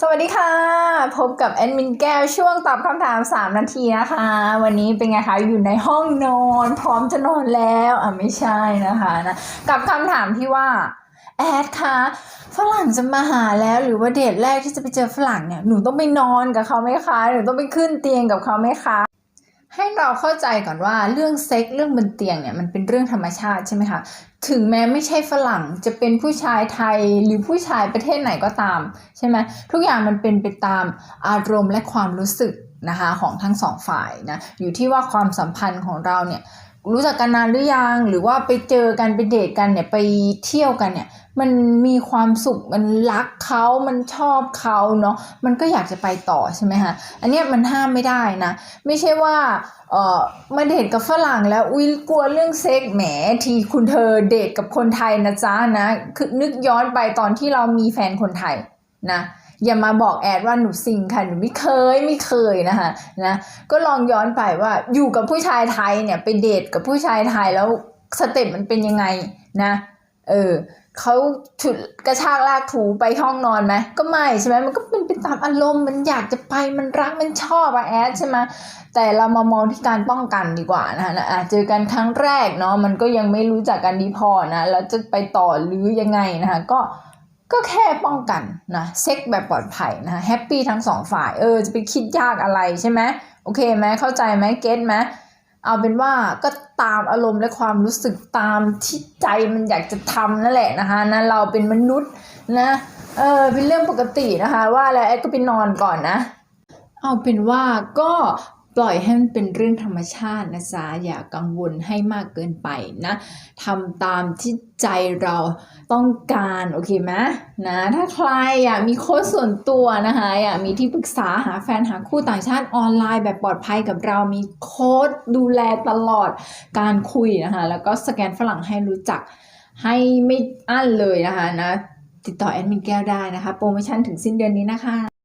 สวัสดีค่ะ พบกับแอดมินแก้วช่วงตอบคำถาม 3 นาทีนะคะ วันนี้เป็นไงคะอยู่ในห้องนอน พร้อมจะนอนแล้วอะไม่ใช่นะคะนะกับคำถามที่ว่าแอดคะฝรั่งจะมาหาแล้วหรือว่าเดทแรกที่จะไปเจอฝรั่งเนี่ยหนูต้องไปนอนกับเขาไหมคะหนูต้องไปขึ้นเตียงกับเขาไหมคะ ให้เราเข้าใจก่อนว่าเรื่องเซ็กเรื่องบนเตียงเนี่ยมันเป็นเรื่องธรรมชาติใช่ไหมคะถึงแม้ไม่ใช่ฝรั่งจะเป็นผู้ชายไทยหรือผู้ชายประเทศไหนก็ตาม ใช่ไหมทุกอย่างมันเป็นไปตามอารมณ์และความรู้สึกนะคะของทั้งสองฝ่ายนะอยู่ที่ว่าความสัมพันธ์ของเราเนี่ย รู้จักกันนานหรือยังหรือว่าไปเจอกันไปเดทกันเนี่ยไปเที่ยวกันเนี่ย มันมีความสุขมันรักเขามันชอบเขาเนาะมันก็อยากจะไปต่อใช่ไหมคะอันเนี้ยมันห้ามไม่ได้นะ ไม่ใช่ว่าเออมาเดทกับฝรั่งแล้วอุ้ยกลัวเรื่องเซ็กแหมทีคุณเธอเดทกับคนไทยนะจ๊ะนะคือนึกย้อนไปตอนที่เรามีแฟนคนไทยนะ อย่ามาบอกแอดว่าหนูซิงค่ะหนูไม่เคยไม่เคยนะคะนะก็ลองย้อนไปว่าอยู่กับผู้ชายไทยเนี่ยไปเดทกับผู้ชายไทยแล้วสเต็ปมันเป็นยังไงนะเออเขาฉุดกระชากลากถูไปห้องนอนไหมก็ไม่ใช่ไหมมันก็เป็นไปตามอารมณ์มันอยากจะไปมันรักมันชอบอะแอดใช่ไหมแต่เรามามองที่การป้องกันดีกว่านะคะนะอะเจอกันครั้งแรกเนาะมันก็ยังไม่รู้จักกันดีพอนะแล้วจะไปต่อหรือยังไงนะคะก็ ก็แค่ป้องกันนะเซ็กแบบปลอดภัยนะคะแฮปปี้ทั้งสองฝ่ายเออจะไปคิดยากอะไรใช่ไหมโอเคไหมเข้าใจไหมเก็ตไหมเอาเป็นว่าก็ตามอารมณ์และความรู้สึกตามที่ใจมันอยากจะทำนั่นแหละนะคะนะเราเป็นมนุษย์นะเออเป็นเรื่องปกตินะคะ ว่าแล้วแอดก็ไปนอนก่อนนะ เอาเป็นว่าก็ ปล่อยให้มันเป็นเรื่องธรรมชาตินะจ๊ะอย่ากังวลให้มากเกินไปนะทำตามที่ใจเราต้องการโอเคไหมนะถ้าใครอยากมีโค้ชส่วนตัวนะคะอยากมีที่ปรึกษาหาแฟนหาคู่ต่างชาติออนไลน์แบบปลอดภัยกับเรามีโค้ชดูแลตลอดการคุยนะคะแล้วก็สแกนฝรั่งให้รู้จักให้ไม่อั้นเลยนะคะนะติดต่อแอดมินแก้วได้นะคะ โปรโมชั่นถึงสิ้นเดือนนี้นะคะ